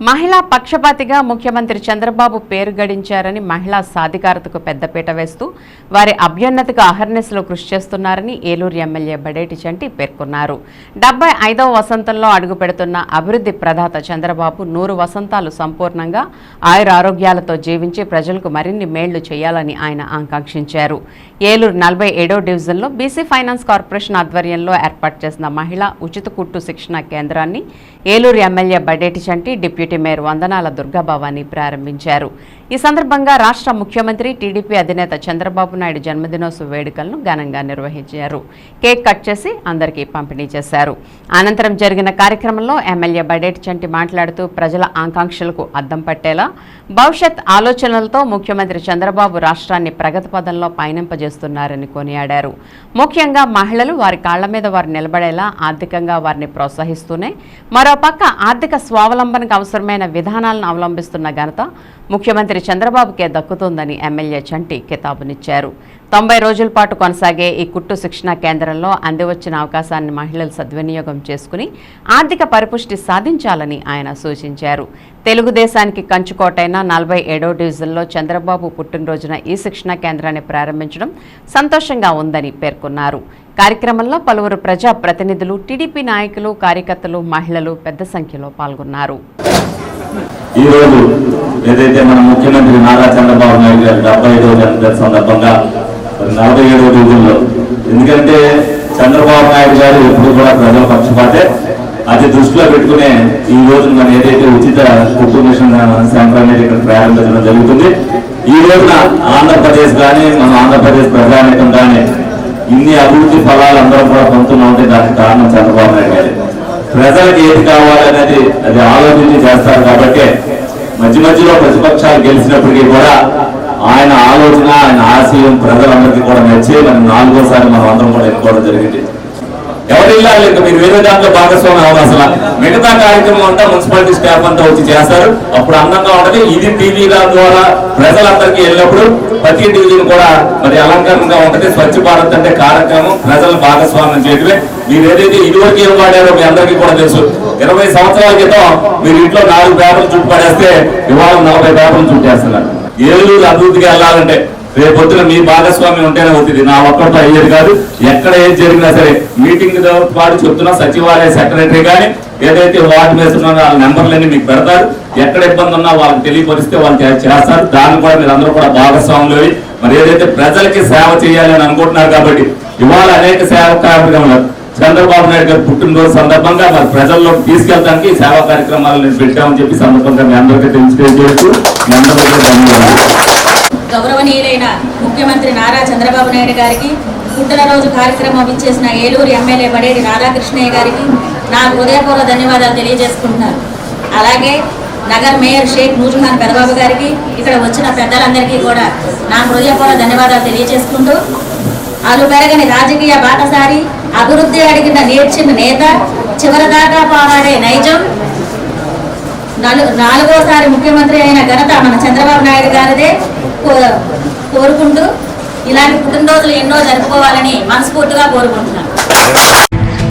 మహిళా పక్షపాతిగా ముఖ్యమంత్రి చంద్రబాబు పేరు గడించారని మహిళా సాధికారతకు పెద్దపీట వేస్తూ వారి అభ్యున్నతికి అహర్నిశలు కృషి చేస్తున్నారని ఏలూరు ఎమ్మెల్యే బడేటి చంటి పేర్కొన్నారు. డెబ్బై ఐదవ వసంతంలో అడుగుపెడుతున్న అభివృద్ధి ప్రదాత చంద్రబాబు నూరు వసంతాలు సంపూర్ణంగా ఆయుర ఆరోగ్యాలతో జీవించి ప్రజలకు మరిన్ని మేళ్ళు చేయాలని ఆయన ఆకాంక్షించారు. ఏలూరు నలభై ఏడో డివిజన్లో బీసీ ఫైనాన్స్ కార్పొరేషన్ ఆధ్వర్యంలో ఏర్పాటు చేసిన మహిళా ఉచిత కుట్టు శిక్షణ కేంద్రాన్ని Eluru MLA Badeti Chanti deputy mayor Vandanala Durga Bhavani ప్రారంభించారు. ఈ సందర్భంగా రాష్ట్ర ముఖ్యమంత్రి టీడీపీ అధినేత చంద్రబాబు నాయుడు జన్మదినోత్సవ వేడుకలను ఘనంగా నిర్వహించారు. కేక్ కట్ చేసి అందరికీ పంపిణీ చేశారు. అనంతరం జరిగిన కార్యక్రమంలో ఎమ్మెల్యే బడేటి చంటి మాట్లాడుతూ ప్రజల ఆకాంక్షలకు అద్దం పట్టేలా భవిష్యత్ ఆలోచనలతో ముఖ్యమంత్రి చంద్రబాబు రాష్ట్రాన్ని ప్రగతి పదంలో పయనింపజేస్తున్నారని కొనియాడారు. ముఖ్యంగా మహిళలు వారి కాళ్ళ మీద వారు నిలబడేలా ఆర్థికంగా వారిని ప్రోత్సహిస్తూనే మరోపక్క ఆర్థిక స్వావలంబనకు అవసరమైన విధానాలను అవలంబిస్తున్న ఘనత ముఖ్యమంత్రి చంద్రబాబుకే దక్కుతుందని ఎమ్మెల్యే చంటి కితాబునిచ్చారు. తొంభై రోజుల పాటు కొనసాగే ఈ కుట్టు శిక్షణా కేంద్రంలో అందివచ్చిన అవకాశాన్ని మహిళలు సద్వినియోగం చేసుకుని ఆర్థిక పరిపుష్టి సాధించాలని ఆయన సూచించారు. తెలుగుదేశానికి కంచుకోటైన నలభై ఏడో డివిజన్లో చంద్రబాబు పుట్టినరోజున ఈ శిక్షణా కేంద్రాన్ని ప్రారంభించడం సంతోషంగా ఉందని పేర్కొన్నారు. కార్యక్రమంలో పలువురు ప్రజా ప్రతినిధులు టీడీపీ నాయకులు కార్యకర్తలు మహిళలు పెద్ద సంఖ్యలో పాల్గొన్నారు. ఈ రోజు ఏదైతే మన ముఖ్యమంత్రి నారా చంద్రబాబు నాయుడు గారి డెబ్బై ఐదవ జన్మదిన సందర్భంగా మరి నలభై ఏడవ రోజుల్లో ఎందుకంటే చంద్రబాబు నాయుడు గారు ఎప్పుడు కూడా ప్రజల పక్షపాతే. అది దృష్టిలో పెట్టుకునే ఈ రోజు మనం ఏదైతే ఉచిత కుటుంబ మిషన్ సెంటర్ అనేది ఇక్కడ ప్రారంభించడం జరుగుతుంది. ఈ రోజున ఆంధ్రప్రదేశ్ కానీ మన ఆంధ్రప్రదేశ్ ప్రజానీకం కానీ ఇన్ని అభివృద్ధి ఫలాలు అందరం కూడా పొందుతున్నామంటే దానికి కారణం చంద్రబాబు నాయుడు గారు. ప్రజలకు ఏది కావాలనేది అది ఆలోచించి చేస్తారు కాబట్టి మధ్య మధ్యలో ప్రతిపక్షాలు గెలిచినప్పటికీ కూడా ఆయన ఆలోచన ఆయన ఆశయం ప్రజలందరికీ కూడా నచ్చి మనం నాలుగోసారి మనం అందరం కూడా ఎన్నుకోవడం జరిగింది. ఎవరు వెళ్ళాలి ఇంకా మీరు వేరే దాంట్లో భాగస్వామి అవ్వదు అసలు మిగతా కార్యక్రమం అంతా మున్సిపాలిటీ స్టాఫ్ అంతా వచ్చి చేస్తారు. అప్పుడు అందంగా ఉంటది. ఇది టీవీ ద్వారా ప్రజలందరికీ వెళ్ళినప్పుడు ప్రతి డివిజన్ కూడా మరి అలంకరణగా ఉంటది. స్వచ్ఛ భారత్ అంటే కార్యక్రమం. ప్రజల భాగస్వామ్యం చేయడమే. మీరు ఏదైతే ఇదివరకు ఏం వాడారో మీ అందరికీ కూడా తెలుసు. ఇరవై సంవత్సరాల క్రితం మీరు ఇంట్లో నాలుగు పేపర్లు చుట్టుపడేస్తే ఇవాళ నలభై పేపర్లు చుట్టేస్తున్నారు. ఏలూరు అభివృద్ధికి వెళ్ళాలంటే రేపొద్దున మీ భాగస్వామి ఉంటేనే అవుతుంది. నా ఒక్కరితో అయ్యేది కాదు. ఎక్కడ ఏది జరిగినా సరే మీటింగ్తో పాటు చెప్తున్నా సచివాలయ సెక్రటరీ కానీ ఏదైతే వార్డు మీద ఉన్నారో వాళ్ళ నెంబర్లన్నీ మీకు పెడతారు. ఎక్కడ ఇబ్బంది ఉన్నా వాళ్ళకి తెలియపరిస్తే వాళ్ళు చేస్తారు. దాన్ని కూడా మీరు అందరూ కూడా భాగస్వాములు మరి ఏదైతే ప్రజలకి సేవ చేయాలి అని అనుకుంటున్నారు కాబట్టి ఇవాళ అనేక సేవ కార్యక్రమాలు చంద్రబాబు నాయుడు గారు పుట్టినరోజు సందర్భంగా మరి ప్రజల్లోకి తీసుకెళ్ళడానికి సేవా కార్యక్రమాలు నేను పెట్టామని చెప్పి సందర్భంగా మీ అందరికీ తెలియజేస్తూ మీ అందరికీ ధన్యవాదాలు. గౌరవనీయులైన ముఖ్యమంత్రి నారా చంద్రబాబు నాయుడు గారికి పుట్టినరోజు కార్యక్రమం ఇచ్చేసిన ఏలూరు ఎమ్మెల్యే బడేడి రాధాకృష్ణయ్య గారికి నా హృదయపూర్వ ధన్యవాదాలు తెలియజేసుకుంటున్నాను. అలాగే నగర్ మేయర్ షేక్ నూర్జహాన్ పెదబాబు గారికి ఇక్కడ వచ్చిన పెద్దలందరికీ కూడా నా హృదయపూర్వ ధన్యవాదాలు తెలియజేసుకుంటూ అలు పెరగని రాజకీయ బాటసారి అభివృద్ధి అడిగిన నేర్చిన నేత చివరిదాకా పోరాడే నైజం నలు నాలుగోసారి ముఖ్యమంత్రి అయిన ఘనత మన చంద్రబాబు నాయుడు గారిదే. కోరుకుంటూ ఇలాంటి పుట్టినరోజులు ఎన్నో జరుపుకోవాలని మనస్ఫూర్తిగా కోరుకుంటున్నాను.